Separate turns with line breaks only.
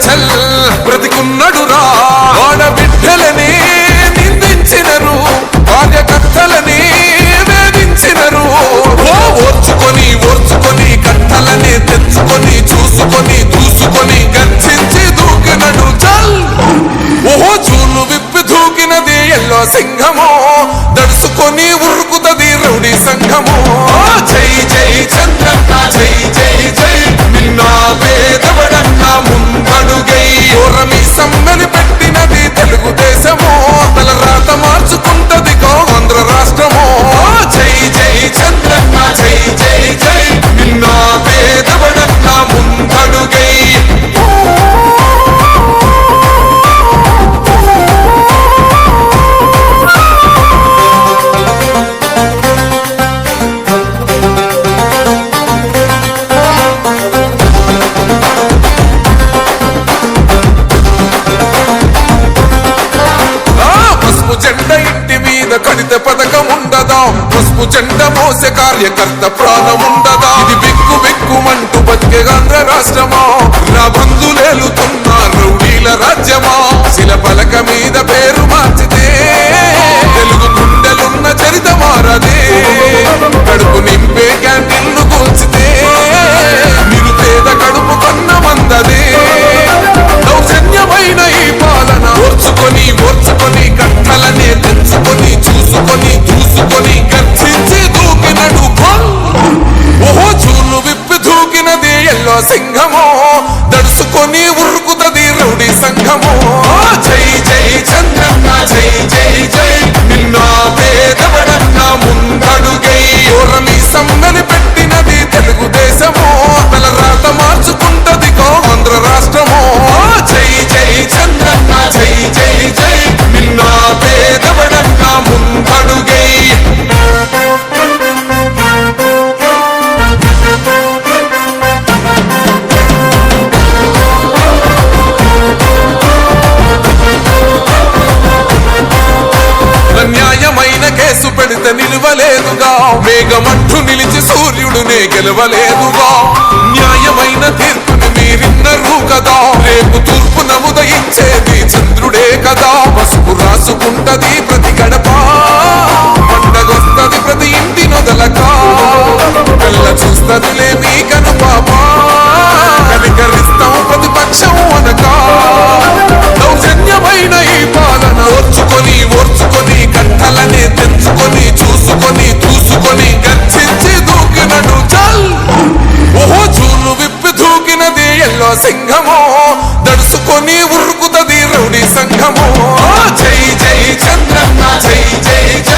tell పథకం ఉండదా పసుపు చెండ మోస కార్యకర్త ప్రాణం ఉండదా ఇది బిక్కు బిక్కుమంటూ బతికే ఆంధ్ర రాష్ట్రమా? నా బంధులేలుతున్నా రౌడీల రాజ్యమా? సింహమో దడుచుకొని ఉరుకుతది రౌడి సంఘమో. పడితే నిలవలేదుగా. మేఘమంటూ నిలిచి సూర్యుడునే గెలవలేదుగా. జైలో సింగము దడుసుకొని ఉరుకుతది రౌడి సంఘము. జై జై చంద్రమ్మ జై జై జై